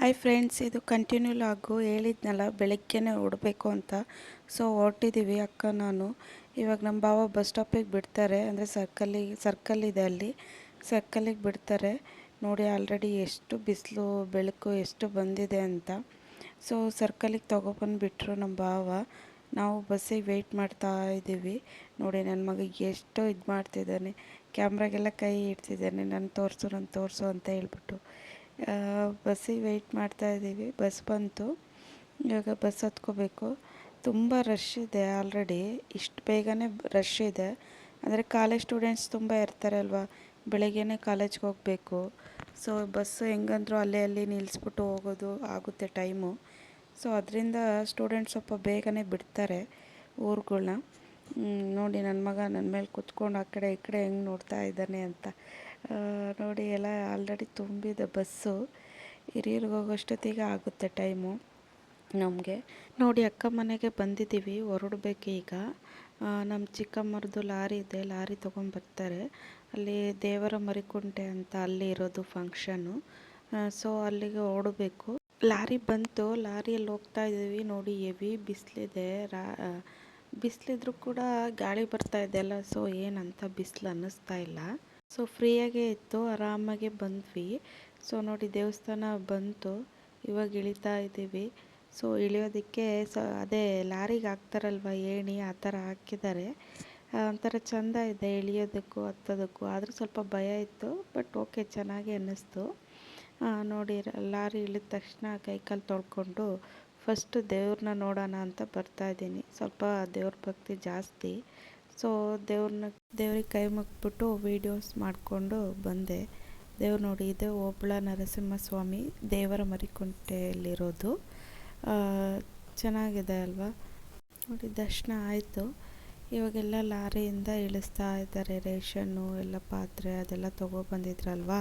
Hi friends ಇದು continue ಲಾಗು. ಹೇಳಿದ್ನಲ್ಲ, ಬೆಳಗ್ಗೆನೇ ಹೊಡಬೇಕು ಅಂತ. ಸೊ ಹೊರಟಿದ್ದೀವಿ ಅಕ್ಕ, ನಾನು. ಇವಾಗ ನಮ್ಮ ಬಾವ ಬಸ್ ಸ್ಟಾಪಿಗೆ ಬಿಡ್ತಾರೆ. ಅಂದರೆ ಸರ್ಕಲ್ಲಿಗೆ ಸರ್ಕಲ್ ಇದೆ ಅಲ್ಲಿ. ಸರ್ಕಲ್ಲಿಗೆ ಬಿಡ್ತಾರೆ. ನೋಡಿ ಆಲ್ರೆಡಿ ಎಷ್ಟು ಬಿಸಿಲು, ಬೆಳಕು, ಎಷ್ಟು ಬಂದಿದೆ ಅಂತ. ಸೊ ಸರ್ಕಲಿಗೆ ತೊಗೊಬಂದುಬಿಟ್ರು ನಮ್ಮ ಬಾವ ನಾವು ಬಸ್ಸಿಗೆ ವೆಯ್ಟ್ ಮಾಡ್ತಾ ಇದ್ದೀವಿ ನೋಡಿ ನನ್ನ ಮಗ ಎಷ್ಟು ಇದು ಮಾಡ್ತಿದ್ದಾನೆ. ಕ್ಯಾಮ್ರಾಗೆಲ್ಲ ಕೈ ಇಡ್ತಿದ್ದಾನೆ ನಾನು ತೋರಿಸು ನಾನು ತೋರಿಸು ಅಂತ ಹೇಳ್ಬಿಟ್ಟು. ಬಸ್ಸಿಗೆ ವೆಯ್ಟ್ ಮಾಡ್ತಾ ಇದ್ದೀವಿ. ಬಸ್ ಬಂತು. ಇವಾಗ ಬಸ್ ಹತ್ಕೋಬೇಕು. ತುಂಬ ರಶ್ ಇದೆ ಆಲ್ರೆಡಿ ಇಷ್ಟು ಬೇಗನೆ ರಶ್ ಇದೆ. ಅಂದರೆ ಕಾಲೇಜ್ ಸ್ಟೂಡೆಂಟ್ಸ್ ತುಂಬ ಇರ್ತಾರೆ ಅಲ್ವಾ ಬೆಳಗ್ಗೆನೇ ಕಾಲೇಜ್ಗೆ ಹೋಗಬೇಕು. ಸೊ ಬಸ್ಸು ಹೆಂಗಂದ್ರೂ ಅಲ್ಲೇ ಅಲ್ಲಿ ನಿಲ್ಲಿಸ್ಬಿಟ್ಟು ಹೋಗೋದು ಆಗುತ್ತೆ ಟೈಮು ಸೊ ಅದರಿಂದ ಸ್ಟೂಡೆಂಟ್ಸ್ ಸ್ವಲ್ಪ ಬೇಗನೆ ಬಿಡ್ತಾರೆ ಊರುಗಳನ್ನ ನೋಡಿ ನನ್ನ ಮಗ ನನ್ನ ಮೇಲೆ ಕೂತ್ಕೊಂಡು ಆ ಕಡೆ ಈ ಕಡೆ ಹೆಂಗೆ ನೋಡ್ತಾ ಇದ್ದಾನೆ ಅಂತ. ನೋಡಿ, ಎಲ್ಲ ಆಲ್ರೆಡಿ ತುಂಬಿದೆ ಬಸ್ಸು. ಹಿರಿಯರಿಗೆ ಹೋಗೋಷ್ಟೊತ್ತಿಗೆ ಆಗುತ್ತೆ ಟೈಮು ನಮಗೆ. ನೋಡಿ, ಅಕ್ಕ ಮನೆಗೆ ಬಂದಿದ್ದೀವಿ ಹೊರಡ್ಬೇಕೀಗ ನಮ್ಮ ಚಿಕ್ಕಮ್ಮರದು ಲಾರಿ ಇದೆ, ಲಾರಿ ತೊಗೊಂಬರ್ತಾರೆ ಅಲ್ಲಿ ದೇವರ ಮರಿಕುಂಟೆ ಅಂತ ಅಲ್ಲಿ ಇರೋದು ಫಂಕ್ಷನು ಸೊ ಅಲ್ಲಿಗೆ ಓಡಬೇಕು. ಲಾರಿ ಬಂತು, ಲಾರಿಯಲ್ಲಿ ಹೋಗ್ತಾ ಇದ್ದೀವಿ. ನೋಡಿ ಎವಿ ಬಿಸಿಲಿದೆ. ರಾ ಬಿಸಿಲಿದ್ರು ಕೂಡ ಗಾಳಿ ಬರ್ತಾ ಇದೆಯಲ್ಲ ಸೊ ಏನಂತ ಬಿಸಿಲು ಅನ್ನಿಸ್ತಾ ಇಲ್ಲ. ಸೊ ಫ್ರೀಯಾಗೇ ಇತ್ತು, ಆರಾಮಾಗೆ ಬಂದ್ವಿ. ಸೊ ನೋಡಿ, ದೇವಸ್ಥಾನ ಬಂತು. ಇವಾಗ ಇಳಿತಾ ಇದ್ದೀವಿ. ಸೊ ಇಳಿಯೋದಕ್ಕೆ ಸ, ಅದೇ ಲಾರಿಗೆ ಹಾಕ್ತಾರಲ್ವ ಏಣಿ, ಆ ಥರ ಹಾಕಿದ್ದಾರೆ. ಒಂಥರ ಚೆಂದ ಇದೆ ಇಳಿಯೋದಕ್ಕೂ, ಹತ್ತೋದಕ್ಕೂ. ಆದರೂ ಸ್ವಲ್ಪ ಭಯ ಇತ್ತು, ಬಟ್ ಓಕೆ, ಚೆನ್ನಾಗಿ ಅನ್ನಿಸ್ತು. ನೋಡಿ, ಲಾರಿ ಇಳಿದ ತಕ್ಷಣ ಕೈಕಾಲು ತೊಳ್ಕೊಂಡು ಫಸ್ಟು ದೇವ್ರನ್ನ ನೋಡೋಣ ಅಂತ ಬರ್ತಾಯಿದ್ದೀನಿ ಸ್ವಲ್ಪ ದೇವ್ರ ಭಕ್ತಿ ಜಾಸ್ತಿ. ಸೊ ದೇವ್ರನ್ನ, ದೇವ್ರಿಗೆ ಕೈ ಮುಗ್ಬಿಟ್ಟು ವೀಡಿಯೋಸ್ ಮಾಡಿಕೊಂಡು ಬಂದೆ. ದೇವ್ರು ನೋಡಿ, ಇದು ನರಸಿಂಹ ನರಸಿಂಹಸ್ವಾಮಿ ದೇವರ ಮರಿಕುಂಟೆಯಲ್ಲಿರೋದು. ಚೆನ್ನಾಗಿದೆ ಅಲ್ವಾ? ನೋಡಿ, ದರ್ಶನ ಆಯಿತು. ಇವಾಗೆಲ್ಲ ಲಾರಿಯಿಂದ ಇಳಿಸ್ತಾ ಇದ್ದಾರೆ, ರೇಷನ್ನು, ಎಲ್ಲ ಪಾತ್ರೆ ಅದೆಲ್ಲ ತೊಗೊಬಂದಿದ್ರಲ್ವಾ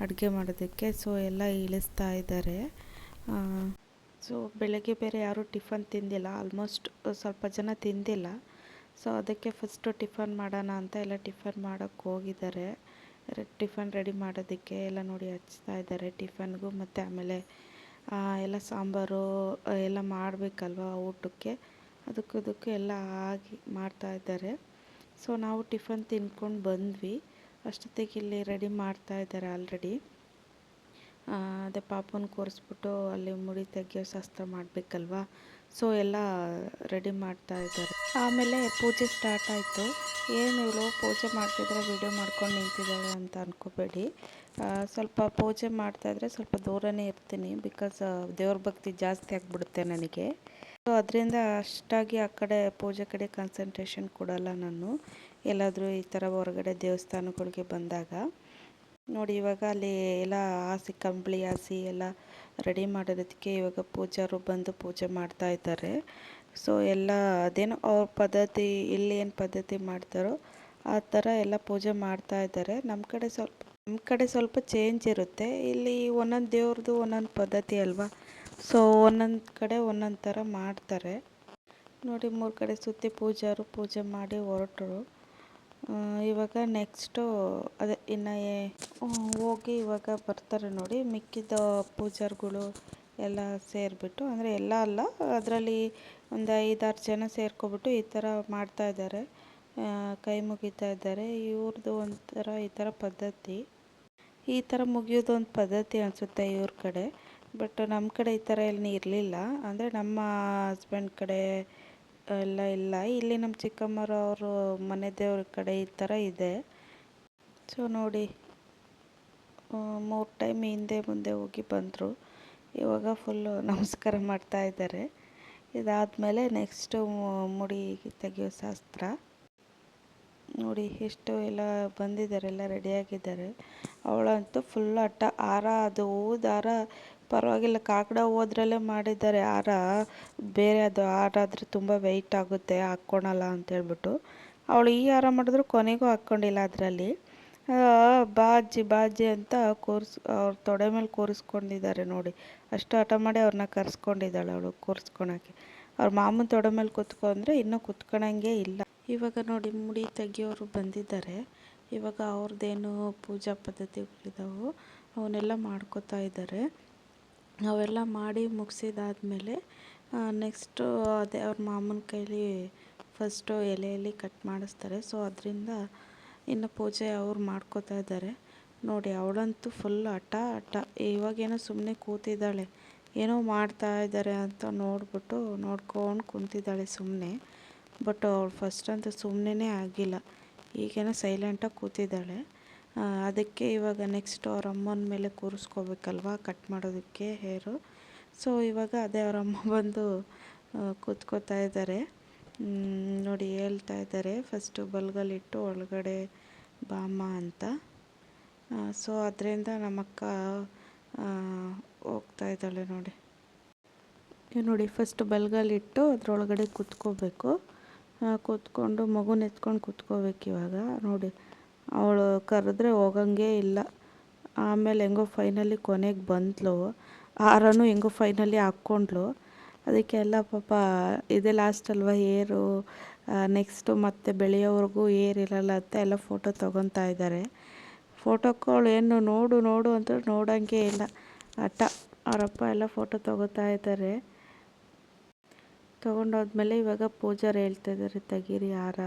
ಅಡುಗೆ ಮಾಡೋದಕ್ಕೆ. ಸೊ, ಎಲ್ಲ ಇಳಿಸ್ತಾ ಇದ್ದಾರೆ. ಸೊ, ಬೆಳಗ್ಗೆ ಬೇರೆ ಯಾರೂ ಟಿಫನ್ ತಿಂದಿಲ್ಲ. ಆಲ್ಮೋಸ್ಟ್ ಸ್ವಲ್ಪ ಜನ ತಿಂದಿಲ್ಲ. ಸೊ ಅದಕ್ಕೆ ಫಸ್ಟು ಟಿಫನ್ ಮಾಡೋಣ ಅಂತ ಎಲ್ಲ ಟಿಫನ್ ಮಾಡೋಕ್ಕೆ ಹೋಗಿದ್ದಾರೆ. ಟಿಫನ್ ರೆಡಿ ಮಾಡೋದಕ್ಕೆ ಎಲ್ಲ ನೋಡಿ ಹಚ್ತಾ ಇದ್ದಾರೆ ಟಿಫನ್ಗೂ ಮತ್ತು ಆಮೇಲೆ ಎಲ್ಲ ಸಾಂಬಾರು ಎಲ್ಲ ಮಾಡಬೇಕಲ್ವ ಊಟಕ್ಕೆ? ಅದಕ್ಕೂ ಇದಕ್ಕೂ ಎಲ್ಲ ಆಗಿ ಮಾಡ್ತಾ ಇದ್ದಾರೆ. ಸೊ ನಾವು ಟಿಫನ್ ತಿನ್ಕೊಂಡು ಬಂದ್ವಿ. ಅಷ್ಟೊತ್ತಿಗೆ ಇಲ್ಲಿ ರೆಡಿ ಮಾಡ್ತಾ ಇದ್ದಾರೆ ಆಲ್ರೆಡಿ ಅದೇ ಪಾಪನ ಕೂರಿಸ್ಬಿಟ್ಟು ಅಲ್ಲಿ ಮುಡಿ ತೆಗಿಯೋ ಶಾಸ್ತ್ರ ಮಾಡಬೇಕಲ್ವಾ? ಸೊ ಎಲ್ಲ ರೆಡಿ ಮಾಡ್ತಾ ಇದ್ದಾರೆ. ಆಮೇಲೆ ಪೂಜೆ ಸ್ಟಾರ್ಟ್ ಆಯಿತು. ಏನು ಇವಳು ಪೂಜೆ ಮಾಡ್ತಿದ್ರೆ ವಿಡಿಯೋ ಮಾಡ್ಕೊಂಡು ನಿಂತಿದ್ದಾಳೆ ಅಂತ ಅಂದ್ಕೋಬೇಡಿ ಸ್ವಲ್ಪ ಪೂಜೆ ಮಾಡ್ತಾಯಿದ್ರೆ ಸ್ವಲ್ಪ ದೂರನೇ ಇರ್ತೀನಿ ಬಿಕಾಸ್ ದೇವ್ರ ಭಕ್ತಿ ಜಾಸ್ತಿ ಆಗಿಬಿಡುತ್ತೆ ನನಗೆ. ಸೊ ಅದರಿಂದ ಅಷ್ಟಾಗಿ ಆ ಕಡೆ ಪೂಜೆ ಕಡೆ ಕಾನ್ಸಂಟ್ರೇಷನ್ ಕೊಡಲ್ಲ ನಾನು. ಎಲ್ಲಾದರೂ ಈ ಥರ ಹೊರಗಡೆ ದೇವಸ್ಥಾನಗಳಿಗೆ ಬಂದಾಗ. ನೋಡಿ, ಇವಾಗ ಅಲ್ಲಿ ಎಲ್ಲ ಹಾಸಿ ಕಂಬಳಿ ಹಾಸಿ ಎಲ್ಲ ರೆಡಿ ಮಾಡಿರೋದಕ್ಕೆ ಇವಾಗ ಪೂಜಾರು ಬಂದು ಪೂಜೆ ಮಾಡ್ತಾ ಇದ್ದಾರೆ. ಸೊ ಎಲ್ಲ ಅದೇನೋ ಅವ್ರ ಪದ್ಧತಿ, ಇಲ್ಲಿ ಏನು ಪದ್ಧತಿ ಮಾಡ್ತಾರೋ ಆ ಥರ ಎಲ್ಲ ಪೂಜೆ ಮಾಡ್ತಾ ಇದ್ದಾರೆ. ನಮ್ಮ ಕಡೆ ಸ್ವಲ್ಪ ನಮ್ಮ ಕಡೆ ಸ್ವಲ್ಪ ಚೇಂಜ್ ಇರುತ್ತೆ. ಇಲ್ಲಿ ಒಂದೊಂದು ದೇವ್ರದ್ದು ಒಂದೊಂದು ಪದ್ಧತಿ ಅಲ್ವಾ? ಸೊ ಒಂದೊಂದು ಕಡೆ ಒಂದೊಂದು ಥರ ಮಾಡ್ತಾರೆ. ನೋಡಿ, ಮೂರು ಕಡೆ ಸುತ್ತಿ ಪೂಜಾರು ಪೂಜೆ ಮಾಡಿ ಹೊರಟರು. ಇವಾಗ ನೆಕ್ಸ್ಟು ಅದೇ ಇನ್ನು ಹೋಗಿ ಇವಾಗ ಬರ್ತಾರೆ ನೋಡಿ, ಮಿಕ್ಕಿದ ಪೂಜಾರ್ಗಳು ಎಲ್ಲ ಸೇರಿಬಿಟ್ಟು, ಅಂದರೆ ಎಲ್ಲ ಅಲ್ಲ, ಅದರಲ್ಲಿ ಒಂದು ಐದಾರು ಜನ ಸೇರ್ಕೊಬಿಟ್ಟು ಈ ಥರ ಮಾಡ್ತಾ ಇದ್ದಾರೆ ಕೈ ಮುಗಿತಾ ಇದ್ದಾರೆ. ಇವ್ರದ್ದು ಒಂಥರ ಈ ಥರ ಪದ್ಧತಿ. ಈ ಥರ ಮುಗಿಯೋದು ಒಂದು ಪದ್ಧತಿ ಅನಿಸುತ್ತೆ ಇವ್ರ ಕಡೆ. ಬಟ್ ನಮ್ಮ ಕಡೆ ಈ ಥರ ಎಲ್ಲ ಇರಲಿಲ್ಲ. ಅಂದರೆ ನಮ್ಮ ಹಸ್ಬೆಂಡ್ ಕಡೆ ಎಲ್ಲ ಇಲ್ಲ. ಇಲ್ಲಿ ನಮ್ಮ ಚಿಕ್ಕಮ್ಮರು ಅವರು ಮನೆ ದೇವ್ರ ಕಡೆ ಈ ಥರ ಇದೆ. ಸೊ ನೋಡಿ ಮೂರು ಟೈಮ್ ಹಿಂದೆ ಮುಂದೆ ಹೋಗಿ ಬಂದರು. ಇವಾಗ ಫುಲ್ಲು ನಮಸ್ಕಾರ ಮಾಡ್ತಾ ಇದ್ದಾರೆ. ಇದಾದಮೇಲೆ ನೆಕ್ಸ್ಟು ಮುಡಿ ತೆಗೆಯೋ ಶಾಸ್ತ್ರ. ನೋಡಿ, ಎಷ್ಟು ಎಲ್ಲ ಬಂದಿದ್ದಾರೆ, ಎಲ್ಲ ರೆಡಿಯಾಗಿದ್ದಾರೆ. ಅವಳಂತೂ ಫುಲ್ ಅಟ್ಟ ಹಾರ, ಅದು ಊದಾರ ಪರವಾಗಿಲ್ಲ, ಕಾಕಡ ಹೋದ್ರಲ್ಲೇ ಮಾಡಿದ್ದಾರೆ ಹಾರ. ಬೇರೆ ಅದು ಹಾರ ಆದರೆ ತುಂಬ ವೆಯ್ಟ್ ಆಗುತ್ತೆ, ಹಾಕ್ಕೊಳಲ್ಲ ಅಂತೇಳ್ಬಿಟ್ಟು ಅವಳು ಈ ಹಾರ ಮಾಡಿದ್ರು ಕೊನೆಗೂ ಹಾಕ್ಕೊಂಡಿಲ್ಲ ಅದರಲ್ಲಿ. ಬಾಜಿ ಬಾಜಿ ಅಂತ ಕೂರ್ಸ್, ಅವ್ರ ತೊಡೆ ಮೇಲೆ ಕೂರಿಸ್ಕೊಂಡಿದ್ದಾರೆ ನೋಡಿ. ಅಷ್ಟು ಹಠ ಮಾಡಿ ಅವ್ರನ್ನ ಕರ್ಸ್ಕೊಂಡಿದ್ದಾಳೆ ಅವಳು ಕೂರಿಸ್ಕೊಳಕ್ಕೆ ಅವ್ರ ಮಾಮನ ತೊಡೆ ಮೇಲೆ ಕೂತ್ಕೊಂಡ್ರೆ ಇನ್ನೂ ಕುತ್ಕೊಳಂಗೆ ಇಲ್ಲ. ಇವಾಗ ನೋಡಿ ಮುಡಿ ತೆಗಿಯೋರು ಬಂದಿದ್ದಾರೆ. ಇವಾಗ ಅವ್ರದ್ದೇನು ಪೂಜಾ ಪದ್ಧತಿಗಳಿದಾವೆ ಅವನ್ನೆಲ್ಲ ಮಾಡ್ಕೋತಾ ಇದ್ದಾರೆ. ಅವೆಲ್ಲ ಮಾಡಿ ಮುಗಿಸಿದಾದ್ಮೇಲೆ ನೆಕ್ಸ್ಟು ಅದೇ ಅವ್ರ ಮಾಮನ ಕೈಲಿ ಫಸ್ಟು ಎಲೆಯಲ್ಲಿ ಕಟ್ ಮಾಡಿಸ್ತಾರೆ. ಸೊ ಅದರಿಂದ ಇನ್ನು ಪೂಜೆ ಅವ್ರು ಮಾಡ್ಕೋತಾ ಇದ್ದಾರೆ. ನೋಡಿ, ಅವಳಂತೂ ಫುಲ್ ಹಠ ಹಠ. ಇವಾಗೇನೋ ಸುಮ್ಮನೆ ಕೂತಿದ್ದಾಳೆ. ಏನೋ ಮಾಡ್ತಾ ಇದ್ದಾರೆ ಅಂತ ನೋಡ್ಬಿಟ್ಟು ನೋಡ್ಕೊಂಡು ಕುಂತಿದ್ದಾಳೆ ಸುಮ್ಮನೆ ಬಟ್ ಅವಳು ಫಸ್ಟ್ ಅಂತೂ ಸುಮ್ಮನೆ ಆಗಿಲ್ಲ. ಈಗೇನೋ ಸೈಲೆಂಟಾಗಿ ಕೂತಿದ್ದಾಳೆ. ಅದಕ್ಕೆ ಇವಾಗ ನೆಕ್ಸ್ಟ್ ಅವ್ರ ಅಮ್ಮನ ಮೇಲೆ ಕೂರಿಸ್ಕೋಬೇಕಲ್ವ ಕಟ್ ಮಾಡೋದಕ್ಕೆ ಹೇರು ಸೊ ಇವಾಗ ಅದೇ ಅವರಮ್ಮ ಬಂದು ಕೂತ್ಕೋತಾ ಇದ್ದಾರೆ. ನೋಡಿ ಹೇಳ್ತಾ ಇದ್ದಾರೆ. ಫಸ್ಟು ಬಲ್ಗಲ್ಲಿಟ್ಟು ಒಳಗಡೆ ಬಾಮ್ಮ ಅಂತ. ಸೊ ಅದರಿಂದ ನಮ್ಮಕ್ಕ ಹೋಗ್ತಾ ಇದ್ದಾಳೆ ನೋಡಿ. ನೋಡಿ ಫಸ್ಟ್ ಬಲ್ಗಲ್ಲಿಟ್ಟು ಅದರೊಳಗಡೆ ಕೂತ್ಕೋಬೇಕು. ಕೂತ್ಕೊಂಡು ಮಗುನ ಎತ್ಕೊಂಡು ಕೂತ್ಕೋಬೇಕು ಇವಾಗ. ನೋಡಿ, ಅವಳು ಕರೆದ್ರೆ ಹೋಗಂಗೆ ಇಲ್ಲ. ಆಮೇಲೆ ಹೆಂಗೋ ಫೈನಲಿ ಕೊನೆಗೆ ಬಂದ್ಲು. ಹಾರನೂ ಹೆಂಗೋ ಫೈನಲಿ ಹಾಕ್ಕೊಂಡ್ಳು. ಅದಕ್ಕೆ ಎಲ್ಲ ಪಾಪ ಇದೇ ಲಾಸ್ಟ್ ಅಲ್ವಾ ಏರು. ನೆಕ್ಸ್ಟು ಮತ್ತೆ ಬೆಳೆಯೋವರೆಗೂ ಏರಿರಲ್ಲ ಅಂತ ಎಲ್ಲ ಫೋಟೋ ತೊಗೊತಾ ಇದ್ದಾರೆ. ಫೋಟೋ ಅವಳು ಏನು ನೋಡು ನೋಡು ಅಂತ ನೋಡೋಂಗೆ ಇಲ್ಲ. ಹಠ ಅವರಪ್ಪ ಎಲ್ಲ ಫೋಟೋ ತೊಗೋತಾ ಇದ್ದಾರೆ. ತೊಗೊಂಡೋದ್ಮೇಲೆ ಇವಾಗ ಪೂಜಾರು ಹೇಳ್ತಾ ಇದ್ದಾರೆ, ತೆಗೀರಿ ಹಾರ.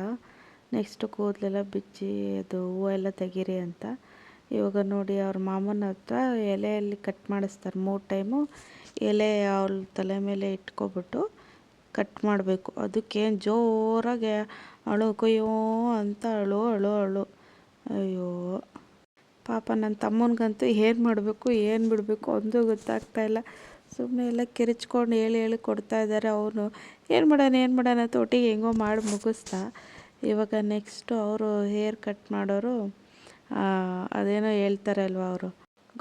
ನೆಕ್ಸ್ಟ್ ಕೂದಲೆಲ್ಲ ಬಿಚ್ಚಿ ಅದು ಹೂವು ಎಲ್ಲ ತೆಗೀರಿ ಅಂತ. ಇವಾಗ ನೋಡಿ ಅವ್ರ ಮಾಮನ ಹತ್ರ ಎಲೆಯಲ್ಲಿ ಕಟ್ ಮಾಡಿಸ್ತಾರೆ ಮೂರು ಟೈಮು ಎಲೆ ಅವಳ ತಲೆ ಮೇಲೆ ಇಟ್ಕೊಬಿಟ್ಟು ಕಟ್ ಮಾಡಬೇಕು. ಅದಕ್ಕೇನು ಜೋರಾಗಿ ಅಳು ಕೊಯ್ಯೋ ಅಂತ ಅಳು ಅಳು ಅಳು. ಅಯ್ಯೋ, ಪಾಪ ನನ್ನ ತಮ್ಮನಿಗಂತೂ ಏನು ಮಾಡಬೇಕು, ಏನು ಬಿಡಬೇಕು ಒಂದೂ ಗೊತ್ತಾಗ್ತಾ ಇಲ್ಲ. ಸುಮ್ಮನೆ ಎಲ್ಲ ಕಿರಿಚ್ಕೊಂಡು ಹೇಳಿ ಹೇಳಿ ಕೊಡ್ತಾ ಇದ್ದಾರೆ ಅವನು. ಏನು ಮಾಡೋಣ ಏನು ಮಾಡೋಣ ಅಂತ ಒಟ್ಟಿಗೆ ಹೆಂಗೋ ಮಾಡಿ ಮುಗಿಸ್ತಾ. ಇವಾಗ ನೆಕ್ಸ್ಟು ಅವರು ಹೇರ್ ಕಟ್ ಮಾಡೋರು ಅದೇನೋ ಹೇಳ್ತಾರೆ ಅಲ್ವ ಅವರು.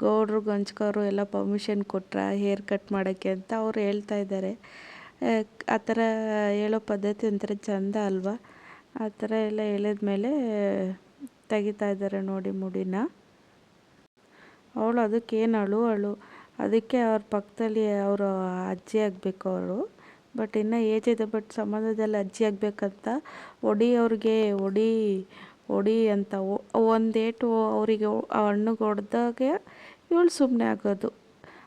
ಗೌಡ್ರು, ಗಂಜ್ಕವರು ಎಲ್ಲ ಪರ್ಮಿಷನ್ ಕೊಟ್ರ ಹೇರ್ ಕಟ್ ಮಾಡೋಕ್ಕೆ ಅಂತ ಅವ್ರು ಹೇಳ್ತಾ ಇದ್ದಾರೆ. ಆ ಥರ ಹೇಳೋ ಪದ್ಧತಿ ಒಂಥರ ಚಂದ ಅಲ್ವಾ? ಆ ಥರ ಎಲ್ಲ ಹೇಳಿದ್ಮೇಲೆ ತೆಗಿತಾ ಇದ್ದಾರೆ ನೋಡಿ ಮುಡಿನ. ಅವಳು ಅದಕ್ಕೇನು ಅಳು ಅಳು? ಅದಕ್ಕೆ ಅವ್ರ ಪಕ್ಕದಲ್ಲಿ ಅವರು ಅಜ್ಜಿ ಆಗಬೇಕು ಅವರು ಬಟ್ ಇನ್ನೂ ಏಜ್ ಇದೆ, ಬಟ್ ಸಮಾಜದಲ್ಲಿ ಅಜ್ಜಿ ಆಗಬೇಕಂತ ಒಡಿ ಅವ್ರಿಗೆ, ಒಡಿ ಒಡಿ ಅಂತ ಒಂದೇಟು ಅವರಿಗೆ ಹಣ್ಣುಗೆ ಹೊಡೆದಾಗೆ ಇವಳು ಸುಮ್ಮನೆ ಆಗೋದು.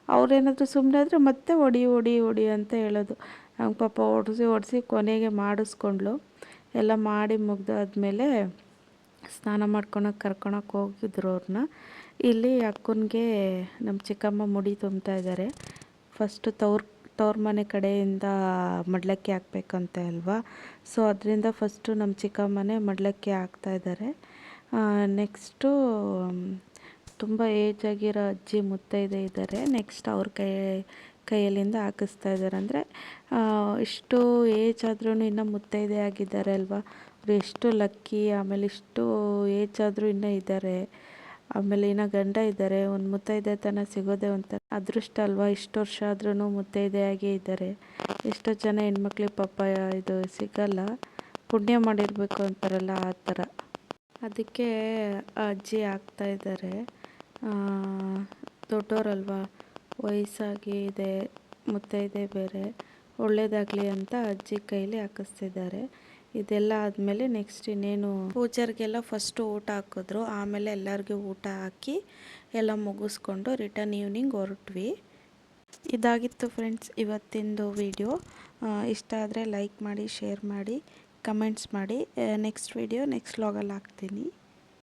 ಅವ್ರೇನಾದರೂ ಸುಮ್ಮನೆ ಆದರೆ ಮತ್ತೆ ಹೊಡಿ ಹೊಡಿ ಹೊಡಿ ಅಂತ ಹೇಳೋದು. ನಮ್ಮ ಪಾಪ ಹೊಡೆಸಿ ಹೊಡೆಸಿ ಕೊನೆಗೆ ಮಾಡಿಸ್ಕೊಂಡ್ಳು. ಎಲ್ಲ ಮಾಡಿ ಮುಗ್ದಾದ್ಮೇಲೆ ಸ್ನಾನ ಮಾಡ್ಕೊಳಕ್ಕೆ ಕರ್ಕೊಳಕ್ಕೆ ಹೋಗಿದ್ರು ಅವ್ರನ್ನ. ಇಲ್ಲಿ ಅಕ್ಕನಿಗೆ ನಮ್ಮ ಚಿಕ್ಕಮ್ಮ ಮುಡಿ ತುಂಬ್ತಾ ಇದ್ದಾರೆ. ಫಸ್ಟು ತವ್ರ ತವ್ರ ಮನೆ ಕಡೆಯಿಂದ ಮಡ್ಲಕ್ಕಿ ಹಾಕ್ಬೇಕಂತೆ ಅಲ್ವಾ? ಸೊ ಅದರಿಂದ ಫಸ್ಟು ನಮ್ಮ ಚಿಕ್ಕಮ್ಮನೆ ಮಡ್ಲಕ್ಕಿ ಹಾಕ್ತಾ ಇದ್ದಾರೆ ನೆಕ್ಸ್ಟು ತುಂಬ ಏಜ್ ಆಗಿರೋ ಅಜ್ಜಿ ಮುತ್ತೈದೆ ಇದ್ದಾರೆ ನೆಕ್ಸ್ಟ್ ಅವ್ರ ಕೈ, ಕೈಯಲ್ಲಿಂದ ಹಾಕಿಸ್ತಾ ಇದ್ದಾರೆ ಅಂದರೆ ಇಷ್ಟು ಏಜ್ ಆದ್ರೂ ಇನ್ನೂ ಮುತ್ತೈದೆ ಆಗಿದ್ದಾರೆ ಅಲ್ವಾ? ಅವ್ರು ಎಷ್ಟು ಲಕ್ಕಿ ಆಮೇಲೆ ಇಷ್ಟು ಏಜ್ ಆದರೂ ಇನ್ನೂ ಇದ್ದಾರೆ ಆಮೇಲೆ ಇನ್ನು ಗಂಡ ಇದ್ದಾರೆ, ಒಂದು ಮುತ್ತೈದೆ ತನ ಸಿಗೋದೇ ಒಂಥರ. ಅದೃಷ್ಟ ಅಲ್ವಾ, ಇಷ್ಟು ವರ್ಷ ಆದ್ರೂ ಮುತ್ತೈದೆಯಾಗೇ ಇದ್ದಾರೆ. ಎಷ್ಟೋ ಜನ ಹೆಣ್ಮಕ್ಳಿಗೆ ಪಾಪ ಇದು ಸಿಗಲ್ಲ. ಪುಣ್ಯ ಮಾಡಿರಬೇಕು ಅಂತಾರಲ್ಲ ಆ ಥರ. ಅದಕ್ಕೆ ಅಜ್ಜಿ ಆಗ್ತಾ ಇದ್ದಾರೆ. ದೊಡ್ಡೋರಲ್ವಾ, ವಯಸ್ಸಾಗಿ ಇದೆ ಮುತ್ತೈದೆ ಬೇರೆ. ಒಳ್ಳೇದಾಗಲಿ ಅಂತ ಅಜ್ಜಿ ಕೈಲಿ ಹಾಕಿಸ್ತಿದ್ದಾರೆ. ಇದೆಲ್ಲ ಆದಮೇಲೆ ನೆಕ್ಸ್ಟ್ ಇನ್ನೇನು ಪೂಜಾರಿಗೆಲ್ಲ ಫಸ್ಟು ಊಟ ಹಾಕಿದ್ರು. ಆಮೇಲೆ ಎಲ್ಲರಿಗೂ ಊಟ ಹಾಕಿ ಎಲ್ಲ ಮುಗಿಸ್ಕೊಂಡು ರಿಟರ್ನ್ ಈವ್ನಿಂಗ್ ಹೊರಟ್ವಿ. ಇದಾಗಿತ್ತು ಫ್ರೆಂಡ್ಸ್ ಇವತ್ತಿಂದು ವಿಡಿಯೋ ಇಷ್ಟ ಆದರೆ ಲೈಕ್ ಮಾಡಿ ಶೇರ್ ಮಾಡಿ ಕಮೆಂಟ್ಸ್ ಮಾಡಿ. ನೆಕ್ಸ್ಟ್ ವಿಡಿಯೋ ನೆಕ್ಸ್ಟ್ ಲಾಗಲ್ಲಿ ಹಾಕ್ತೀನಿ.